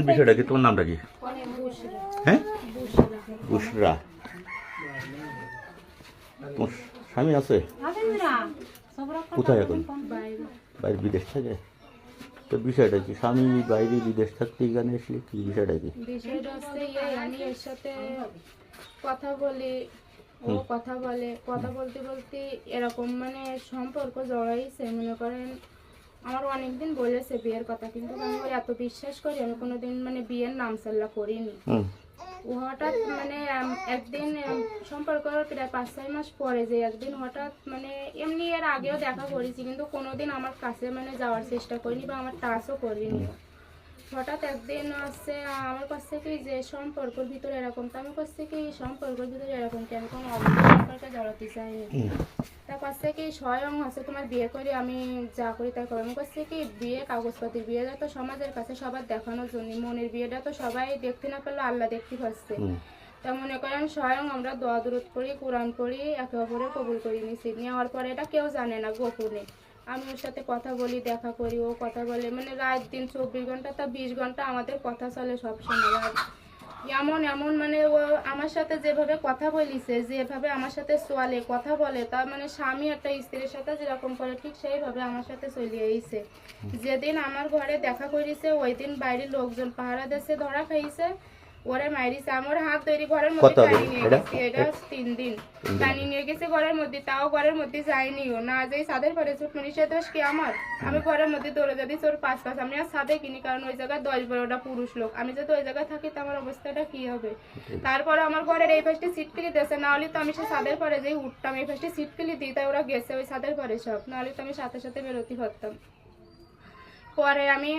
আসলে বিষয়টা কি তোমার নামটা কি? হ্যাঁ? বুসরা তোমার স্বামী আছে? কোথায় এখন? বাইরে বিদেশ থাকে? তো বিষয়টা কি স্বামী বাইরে বিদেশ থাকতে এখানে আসলে কি বিষয়টা কি? বিষয়টা হচ্ছে আমি এর সাথে কথা বলি ও কথা বলে কথা বলতে বলতে এরকম মানে সম্পর্ক জড়াইছে মনে করেন আমার অনেকদিন বলেছে বিয়ের কথা কিন্তু আমি এত বিশ্বাস করি আমি কোনোদিন মানে বিয়ের নাম সাল্লা করিনি। ও হঠাৎ মানে একদিন সম্পর্ক প্রায় পাঁচ ছয় মাস পরে যে একদিন হঠাৎ মানে এমনি এর আগেও দেখা করেছি কিন্তু কোনোদিন আমার কাছে মানে যাওয়ার চেষ্টা করিনি বা আমার টাচও করিনি। হঠাৎ একদিন হচ্ছে আমার কাছ থেকে যে সম্পর্কের ভিতরে এরকম তো আমার কাছ থেকে সম্পর্কের ভিতরে এরকম কি আমি কোনো অবৈধ সম্পর্কে জড়াতে চাইনি। তার কাছ থেকে স্বয়ং হচ্ছে তোমার বিয়ে করে আমি যা করি তাই করি আমার কাছ থেকে বিয়ে কাগজপত্রের বিয়েটা তো সমাজের কাছে সবার দেখানোর জন্য মনের বিয়েটা তো সবাই দেখতে না পেলেও আল্লাহ দেখতে পাচ্ছে তা মনে করেন স্বয়ং আমরা দোয়া দূরত করি কোরআন পড়ি একে অপরে কবুল করি নিছি। নেওয়ার পরে এটা কেউ জানে না গোপনে। আমি ওর সাথে কথা বলি দেখা করি ও কথা বলে। মানে রাত দিন চব্বিশ ঘণ্টা তা বিশ ঘণ্টা আমাদের কথা চলে সবসময়। আর এমন এমন মানে ও আমার সাথে যেভাবে কথা বলিছে যেভাবে আমার সাথে চলে কথা বলে তার মানে স্বামী একটা স্ত্রীর সাথে যেরকম করে ঠিক সেইভাবে আমার সাথে চলে আইছে। যেদিন আমার ঘরে দেখা করিছে ওই দিন বাইরের লোকজন পাহারা দেশে ধরা খাইছে ওরে আমার হাত তৈরি ঘরের মধ্যে নিয়ে? গেছে এটা? তিন দিন। নিয়ে গেছে ঘরের মধ্যে তাও ঘরের মধ্যে যায়নিও না যাই সাদের পরে ছুট দোষ কি আমার? আমি ঘরের মধ্যে দৌড়ে পাঁচ পাঁচ আমি আর সাদে কিনি কারণ ওই জায়গায় দশ বারোটা পুরুষ লোক। আমি যদি ওই জায়গায় থাকি তো আমার অবস্থাটা কি হবে? তারপরে আমার ঘরের এই সিট দিয়েছে না হলে তো আমি সে সাদের পরে যেই উঠতাম এই ফার্স্টে সিট কিলি দিই তাই ওরা গেছে ওই সাদের পরে সব। না হলে তো আমি সাথে সাথে বেরোতে পারতাম। পরে আমি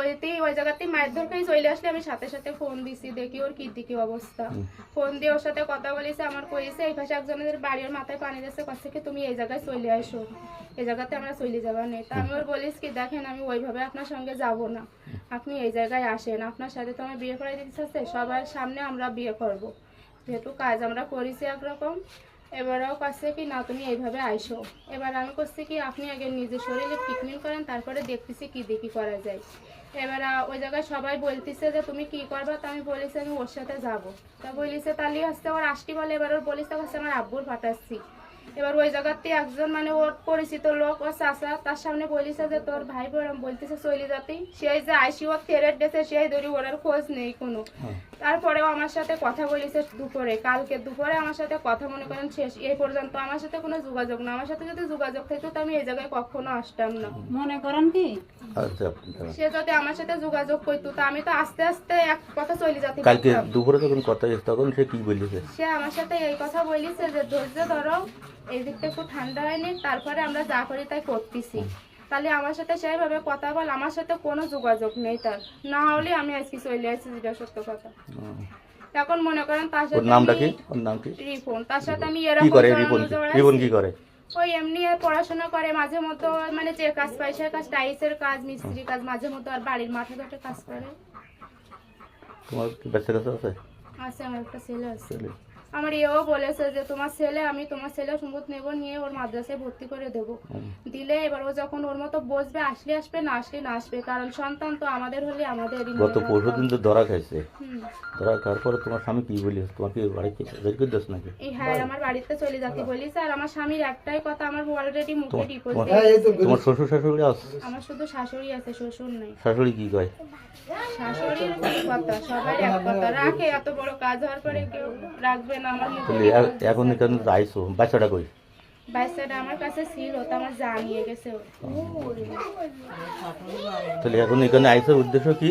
ওইতেই ওই জায়গাতেই মায়ের ধরকেই চলে আসলে আমি সাথে সাথে ফোন দিছি দেখি ওর কি দিকে অবস্থা। ফোন দিয়ে ওর সাথে কথা বলেছে আমার কইছে এই পাশে একজনের বাড়ির মাথায় পানি দিচ্ছে কাছে কি তুমি এই জায়গায় চলে আসো। এই জায়গাতে আমরা চলে যাবার নেই। তা আমি ওর বলিস কি দেখেন আমি ওইভাবে আপনার সঙ্গে যাব না। আপনি এই জায়গায় আসেন আপনার সাথে তো আমার বিয়ে করে দিতে সবার সামনে আমরা বিয়ে করব। যেহেতু কাজ আমরা করেছি একরকম এবারেও কাছে কি না তুমি এইভাবে আইসো। এবার আমি করছি কি, আপনি আগে নিজের শরীরে ট্রিটমেন্ট করেন, তারপরে দেখতেছি কি দেখি করা যায়। এবার ওই জায়গায় সবাই বলতেছে যে, তুমি কি করবা? তো আমি বলেছি, আমি ওর সাথে যাব। তা বলিছে, তাহলে আসতে ওর আসটি বলে, এবার ওর বলিছে হচ্ছে আমার আব্বুর পাঠাচ্ছি। এবার ওই জায়গাতে একজন মানে ওর পরিচিত লোক ও চাষা তার সামনে বলিছে যে তোর ভাই বোন বলতেছে চলে যাতেই সেই যে আইসি ওর থেরেট ডেছে সেই ধরি ওর আর খোঁজ নেই কোনো। তারপরেও আমার সাথে কথা বলিছে দুপুরে কালকে দুপুরে আমার সাথে কথা মনে করেন শেষ। এই পর্যন্ত আমার সাথে কোনো যোগাযোগ না। আমার সাথে যদি যোগাযোগ থাকতো তো আমি এই জায়গায় কখনো আসতাম না। মনে করেন কি? আচ্ছা সে যদি আমার সাথে যোগাযোগ করতো তা আমি তো আস্তে আস্তে এক কথা চলে যেতে কালকে দুপুরে যখন কথা হয়েছে তখন সে কি বলেছে? সে আমার সাথে এই কথা বলিছে যে ধৈর্য ধরো। এই দিকটা একটু ঠান্ডা হয়নি তারপরে আমরা যা করি তাই করতেছি। তাহলে আমার সাথে সেইভাবে কথা বল আমার সাথে কোনো যোগাযোগ নেই তার। না হলে আমি আজকে চলে আসছি যেটা সত্য কথা। এখন মনে করেন তার সাথে নামটা কি? ওর নাম কি? রিপন। তার সাথে আমি এরকম কি করে? রিপন রিপন কি করে? ওই এমনি আর পড়াশোনা করে মাঝে মতো মানে যে কাজ পায় সে কাজ টাইসের কাজ মিস্ত্রি কাজ মাঝে মতো আর বাড়ির মাঠে ঘাটে কাজ করে। তোমার কি বাচ্চা কাছে আছে? আছে আমার একটা ছেলে আছে। আমার এও বলেছে যে তোমার ছেলে আমি তোমার ছেলে সম্পদ নেব নিয়ে ওর মাদ্রাসায় ভর্তি করে দেব। দিলে এবার ও যখন ওর মতো বসবে আসলে আসবে না আসলে না আসবে কারণ সন্তান তো আমাদের হলে আমাদের গত পরশু দিন তো ধরা খাইছে। ধরা খাওয়ার পরে তোমার স্বামী কি বলি তোমাকে বাড়িতে বের করে দিস নাকি? এই হ্যাঁ আমার বাড়িতে চলে যাতে বলিস। আর আমার স্বামীর একটাই কথা আমার অলরেডি মুখে তোমার ডিপোজ তোমার- তোমার শ্বশুর শাশুড়ি আস আমার শুধু শাশুড়ি আছে শ্বশুর নাই। শাশুড়ি কি কয়? শাশুড়ির কি কথা সবার এক কথা। রাখে এত বড় কাজ হওয়ার পরে কেউ রাখবে তাহলে এখন এখানে আইসো বাচ্চাটা কই? বাচ্চাটা আমার কাছে ছিল তো আমার জানিয়ে গেছে। তাহলে এখন এখানে আইসোর উদ্দেশ্য কি?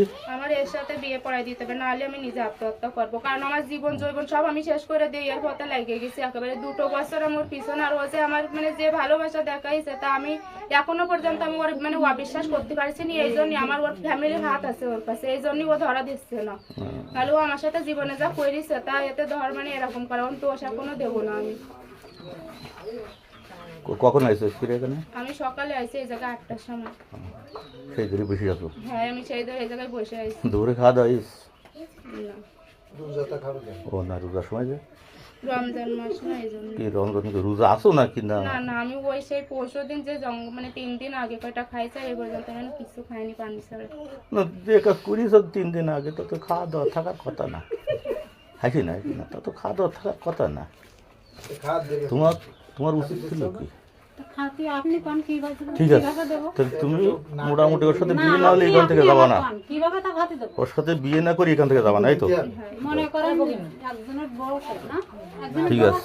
বিয়ে পড়াই দিতে হবে, নাহলে আমি নিজে আত্মহত্যা করব। কারণ আমার জীবন জৈবন সব আমি শেষ করে দিই, এর পথে লাগিয়ে গেছি একেবারে। দুটো বছর আমার পিছনে আর যে আমার মানে যে ভালোবাসা দেখাইছে, তা আমি এখনও পর্যন্ত আমি ওর মানে অবিশ্বাস করতে পারছি না এই জন্যই আমার ওর ফ্যামিলির হাত আছে ওর কাছে এই জন্যই ও ধরা দিচ্ছে না। তাহলে ও আমার সাথে জীবনে যা করেছে, তা এতে ধর মানে এরকম করে তো ওষা কোনো দেবো না আমি। কখন আইসো ফিরে এখানে? আমি সকালে আইছি এই জায়গায় আটটার সময়। সেই ধরে বসে যাব হ্যাঁ আমি সেই ধরে এই জায়গায় বসে আইছি। দুপুরে খাওয়া দাওয়া হইস? না। ও না রোজার সময় যে? রমজান মাস না এই জন্য। কি রোজা আসো নাকি? না। না না আমি ওই সেই পরশু দিন যে জঙ্গ মানে তিন দিন আগে কয়টা খাইছে এই পর্যন্ত আমি কিছু খাইনি পানি ছাড়া। না যে কাজ করিস তিন দিন আগে তো তো খাওয়া দাওয়া থাকার কথা না। হাসি না না তা তো খাওয়া দাওয়া থাকার কথা না। তোমার তোমার উচিত ছিল কি? ঠিক আছে। তাহলে তুমি মোটামুটি ওর সাথে বিয়ে না হলে এখান থেকে যাবা না। কীভাবে তা খাতি দেবো? ওর সাথে বিয়ে না করে এখান থেকে যাবা না এই তো। মনে করেন একজনের বয়স না একজনের ঠিক আছে।